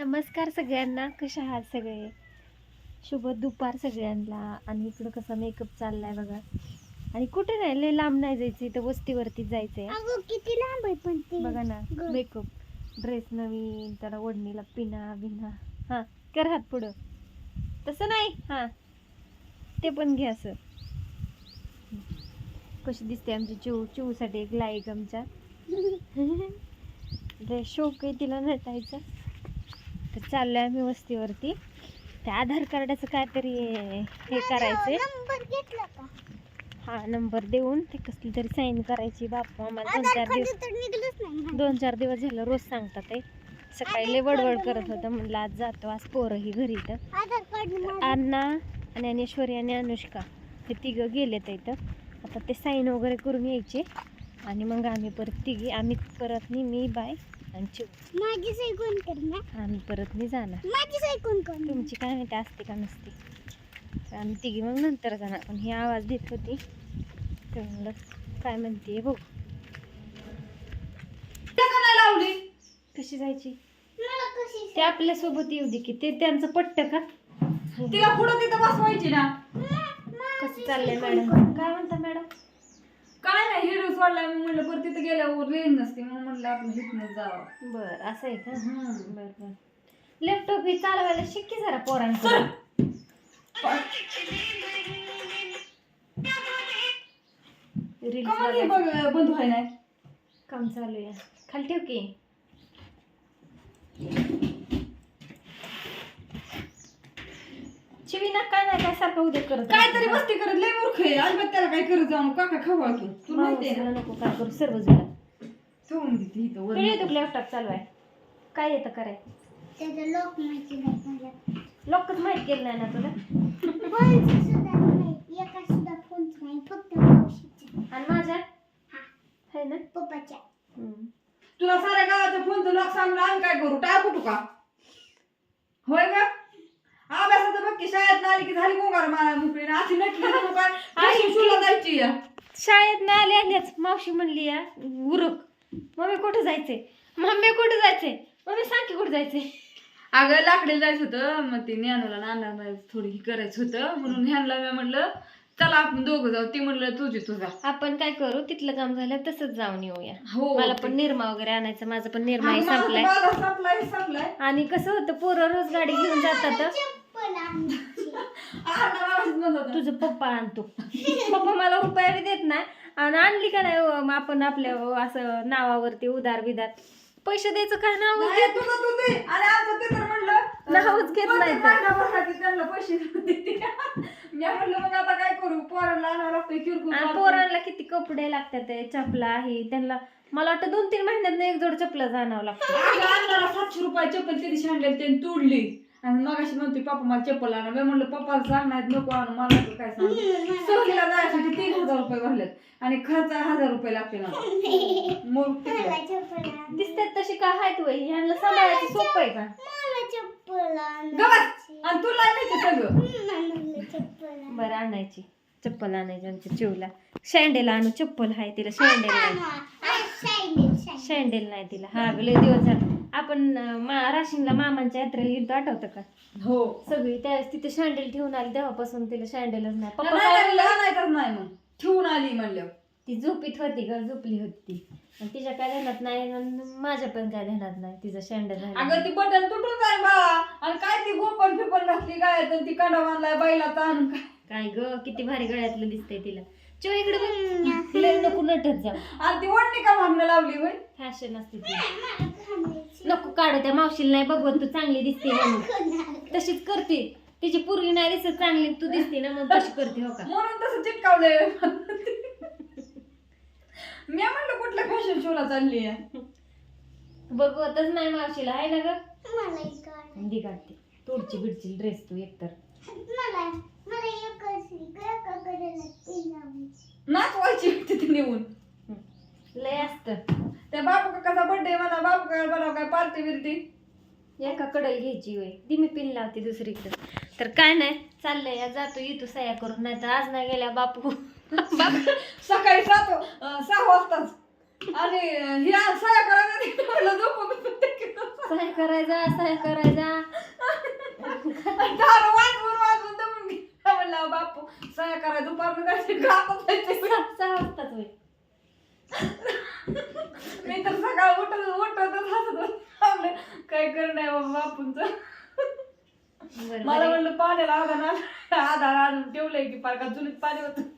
नमस्कार सगळ्यांना कशा आहात सगळे? शुभ दुपार सगळ्यांना. आणि इकडं कसा मेकअप चाललाय बघा. आणि कुठे नाही लय लांब नाही जायचं इथं वस्तीवरती जायचंय. किती लांब आहे पण ते. बघा ना ग- मेकअप ड्रेस नवीन त्याला ओढणीला पिना बिना. हा कर हात पुढं. तसं नाही? हा. ते पण घ्या असं. कशी दिसते आमची चिऊ चिऊसाठी एक लाईक आमच्या लय शौक आहे तिला नटायचा? तर चाललोय आम्ही वस्तीवरती. त्या आधार कार्डाचं काहीतरी हे करायचंय. नंबर घेतला का? हा नंबर देऊन ते कसली तरी साईन करायची. बापू आम्हाला दोन चार दिवस तर नाही दोन चार दिवस झालं रोज सांगतात ते. सकाळी लय वडवड करत होतं म्हणलं आज जातो आज पोरं ही घरी माझं- अण्णा आणि अनेश्वरी आणि अनुष्का हे तिघं गेलेत इथं. आता ते साईन वगैरे करून यायचे. आणि मग आम्ही परत तिघी आम्ही परत नी मी बाय. आणि चिव माझी सही कोण करणार? आम्ही परत नी जाणार. माझी सही कोण करणार? तुमची काय माहिती असते का नसते? तर आम्ही तिघी मग नंतर जाणार. पण ही आवाज देत होती. तर म्हणलं काय म्हणते बघ. लावली कशी जायची? ते आपल्यासोबत येऊ दे की. ते त्यांचं पट्ट का? तिला पुढं तिथं बसवायची ना. कसं चाललंय मॅडम? काय म्हणता? सोडला मी म्हणलं परत तिथं गेल्यावर रेंज नसते. म्हणून म्हणलं आपलं हिथनच जावं. बर असं आहे का? हम्म. बर बर. लॅपटॉप ही चालवायला शिक्की जरा पोरांचं. रील्स कमाल हे बघायचं बघ बंधू आहे नाही काम चालू आहे. खाली ठेव की. चिवी ना काय नाही काय सारखं उद्या करत काय तरी मस्ती करत लय मूर्ख आहे. अजिबात त्याला काय करत जाऊ काका खवळ तू तू मावशीला ना नको काय करू सर्व जुळा ठेवून देते इथं वर येतो लॅपटॉप चालू आहे. काय येतं कराय? त्याचं लोक माहिती नाही मला. लॉकच माहीत केलं नाही ना तुला? फोनचं सुद्धा नाही एका सुद्धा फोनचं नाही फक्त आणि माझ्या? हा. आहे ना? पप्पाच्या. हम्म. तुला साऱ्या गावाच्या फोनचं लॉक सांगून आम्ही काय करू? टाळ फुटू का? होय का की शाळेत आली की झाली गोंगार मला ना? अशी नटली तुला जायची या? शाळेत ना आले आल्याच मावशी म्हणली या उरक मम्मी कुठं जायचंय? मम्मी कुठं जायचंय? मम्मी सांग की कुठं जायचंय? अगं लाकडे जायचं होतं. मग ते ज्ञानूला नाना थोडी ही करायचं होतं. म्हणून ह्यांना मी म्हणलं चला आपण दोघं जाऊ. ती म्हणलं तुझी तुझा आपण काय करू? तिथलं काम झालं तसंच जाऊन येऊया. हो मला पण निरमा वगैरे आणायचं माझं पण निरमा हा, संपलाय संपलाय. आणि कसं होतं पोरं रोज गाडी घेऊन जातात. तुझं पप्पा आणतो. पप्पा मला रुपया बी देत नाही. आणि आणली का नाही आपण आपल्या असं नावावरती उदार बिदार पैसे द्यायचं काय? नाव नावच घेत नाही तर. महिनाभरासाठी त्यांना पैसे देते. मी म्हणलं मग आता काय करू? पोरांना किती कपडे लागतात ते चपला आहे त्यांना मला वाटतं दोन तीन महिन्यात एक जोड चपला जाणावं लागतं. सातशे रुपये चप्पल त्या दिवशी त्यांनी तोडली. आणि मग अशी म्हणते पप्पा मला चप्पल आणा मी म्हणलं पप्पाला सांगणार नको आणू मला नको काय सांग. सहलीला जायसाठी तीन हजार रुपये भरलेत आणि खर्च हजार रुपये लागते मला मग तिकडे. दिसतात तशी काय आहेत वय? ह्यांना सांभाळायचं सोपं आहे का? आणायची. आणि तुला माहिती सगळं. बरं आणायची. चप्पल आणायची आमच्या चिवला. शँडेल आणू चप्पल आहे तिला शँडेल नाही. Sandal, sandal. शँडेल नाही तिला. हा लय दिवस झाले. आपण मा राशीनला मामांच्या यात्रेला गेलो आठवतं का? हो. सगळी त्यावेळेस तिथे शँडेल ठेवून आली तेव्हापासून तिला शँडेलच नाही. पप्पा नाही काय मग. ठेवून आली म्हणलं. ती झोपीत होती ग झोपली होती ती. आणि तिच्या काय ध्यानात नाही आणि माझ्या पण काय ध्यानात नाही तिचं शँडल अगं ती बटन तुटून जाय बा. आणि काय ती गोपन फिपन घातली काय तर ती कांडा बांधलाय बाईला ताण काय काय ग किती भारी गळ्यातलं दिसतंय तिला. चो इकडे बघ. लय नको नटत जा आणि ती वडणी का मागणं लावली होय? फॅशन असते ती. नको काढू त्या मावशीला नाही बघवत तू चांगली दिसते म्हणून? तशीच करते. तिची पूर्वी नाही दिसत चांगली तू दिसते ना मग तशी करते हो का? म्हणून तसं चिटकावलंय. मी म्हणलं कुठल्या फॅशन शोला चालली आहे? बघवतच नाही मावशीला आहे ना ग. दी काढते. तोडची बिडची ड्रेस तू एकतर मला मला नाचवायची तिथे नेऊन. लय असत. त्या बापू काकाचा बर्थडे म्हणा बापू काका बनव काय पार्टी बिर्टी. एका कडल घ्यायची वय ती मी पिन लावते दुसरीकडे. तर काय नाही चाललंय या जातो येतो सया करून. नाही तर आज नाही गेल्या बापू. बापू सकाळी सात सहा वाजताच. आणि ही सया करायला म्हणलं झोपून सह्या करायचा सह्या करायचा. म्हणला बापू सह्या करा दुपारनं जायचं. सहा सहा वाजताच होय मी तर सकाळ उठत उठतच हसत होते. काय करणार बाबा बापूंचं बरं, मला बरं. म्हणलं पाण्याला आधार आण- आधार आणून ठेवलंय की पार का चुलीत पाणी होतं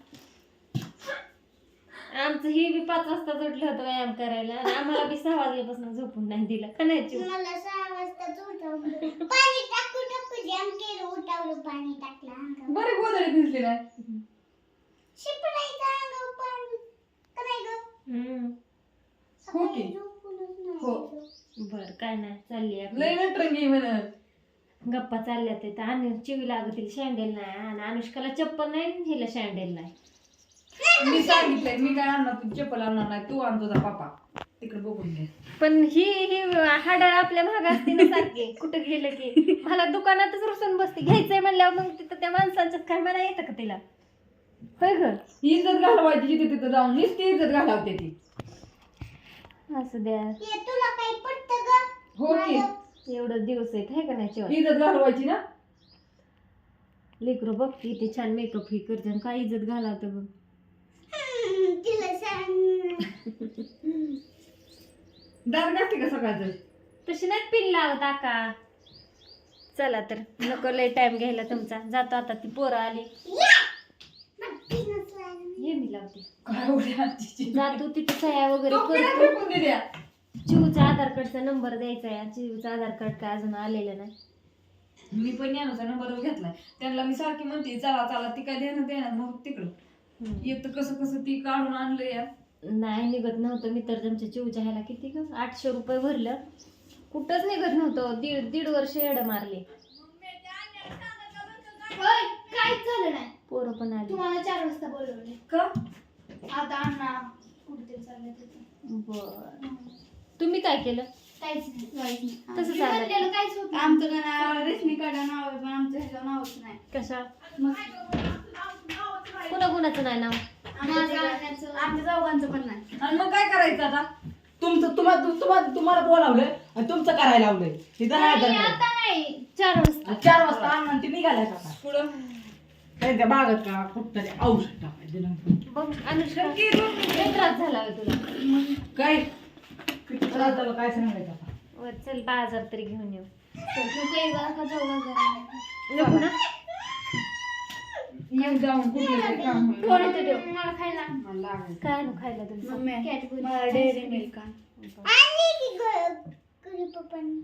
आमचं ही बी पाच वाजता उठलं होतं व्यायाम करायला आणि आम्हाला बी सहा वाजल्यापासून झोपून नाही दिलं का नाही चिऊ? मला सहा वाजताच उठवलं पाणी टाकू टाकू जाम केलं उठवलं पाणी टाकलं अंगावर बरे गोदडी दिसली नाही शिपडायचं अंगावर पाणी का नाही गं? हम्म. हो की? सकाळी झोपूनच नाही हो. जायचं. बरं काय नाही चालली आपली. लय नटरंगी म्हणत गप्पा चालल्या ते तर आणि चिवी लागतील शँडेल नाही आणि अनुष्काला चप्पल नाही आणि हिला शँडेल नाही मी सांगितलंय मी काय आणणार तू चप्पल आणणार नाही तू आण तुझा पापा तिकडे बघून घे. पण ही ही हाडाळ आपल्या महाग असते ना सारखी कुठं गेलं की? मला दुकानातच रुसून बसते. घ्यायचंय म्हणल्यावर मग तिथं त्या माणसांच्यात काय म्हणा येतं का तिला? होय ग? इज्जत घालवायची जिथे तिथं जाऊन नुसती इज्जत घालवते ती. असं द्या. तुला काही पटतं ग? हो की. एवढं दिवस आहेत हे का नाही इज्जत घालवायची ना? लेकरू बघ किती छान मेकअप ही करते आणि काय इज्जत घालावतं बघ. हम्म, तिला सांग. दार घातली का सकाळचं तशी नाही पिन लावत आका. चला तर नको लय टाइम घ्यायला तुमचा. जातो आता ती पोरं आली. हे मी लावते. काय उड्या आजीची. जातो तिथे सह्या वगैरे तो किडा करतो फेकून दिल्या. चिवचा आधार कार्डचा नंबर द्यायचा आहे. चिवचा आधार कार्ड काय अजून आलेलं नाही. मी पण ज्ञानूचा नंबर घेतलाय. त्यांना मी सारखी म्हणते चला चला ती काय देणं देणार मग तिकडं. हम्म. तर कसं कसं ती काढून आणलं या नाही निघत नव्हतं मी तर तुमच्या चिवच्या ह्याला किती ग? आठशे रुपये भरलं. कुठंच निघत नव्हतं. दीड दीड वर्ष येडं मारले. काहीच झालं नाही. पोरं पण आली. तुम्हाला चार वाजता बोलवले. का? आता अण्णा चालले बर. तुम्ही काय केलं? काहीच नाही. तसं. म्हणलेलं काहीच होत नाही. आमचं का नाव रेशमी काढा नाव आहे पण आमचं ह्याचं नावच नाही. कशा? मग कुणा कुणाचं नाही नाव? आमच्या चौघांचं पण नाही. आणि मग काय करायचं आता? तुमचं तुम्हाला तुम्हाला तुम्हाला बोलावलंय आणि तुमचं करायला लावलंय. तिथं नाही नाही, धरलं. आता नाही. चार वाजता. चार वाजता आणून ते निघालाय का काय? पुढं त्यांच्या बागत का कुठतरी औषध टाकायचं. बघ अनुष्का नक्की दोन लय त्रास झाला होय तुला. काय? किती त्रास झाला काय सांगायचं आता? वर चल बाजार तरी घेऊन येऊ. नको ना येऊन जाऊन काम होईल. कोण मला खायला. मला. काय नु खायला तुमचं मम्मी मला डेअरी मिल्क आणली की घरी पप्पांनी?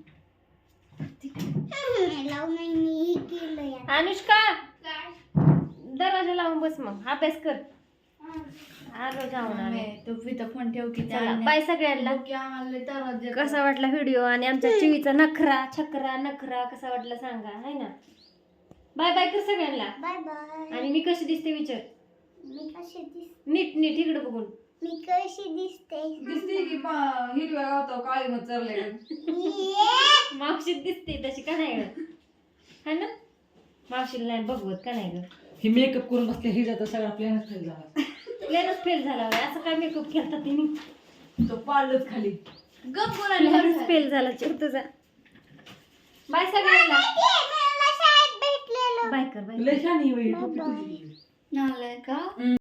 लावून नाही मी हे केलं या अनुष्का काय दरवाजा लावून बस मग. अभ्यास कर. आलो जाऊन आलो. तू तिथं फोन ठेव की चला बाय सगळ्यांना. की आम्हाला तर कसा वाटला व्हिडिओ आणि आमच्या चिवीचा नखरा छकरा नखरा कसा वाटला सांगा है ना? बाय बाय कर सगळ्यांना. Bye bye. आणि मी कशी दिसते विचार. मी कशी दिस नीट नीट इकडे बघून. मी कशी दिसते? दिसते की पा- हिरव्या गावतो काळी मग चरले ये. मावशीत दिसते तशी का नाही ग? है ना? मावशीला नाही बघवत का नाही ग? हे मेकअप करून बसले हे जातं सगळा प्लॅनच फेल झाला. प्लेनच फेल झाला होय. असं काय मेकअप केला तिने? तो पाळलंच खाली. गप प्लेनच फेल झाला चिव तुझा बाय सगळ्यांना. बाय कर बाय तुझी. नालाय का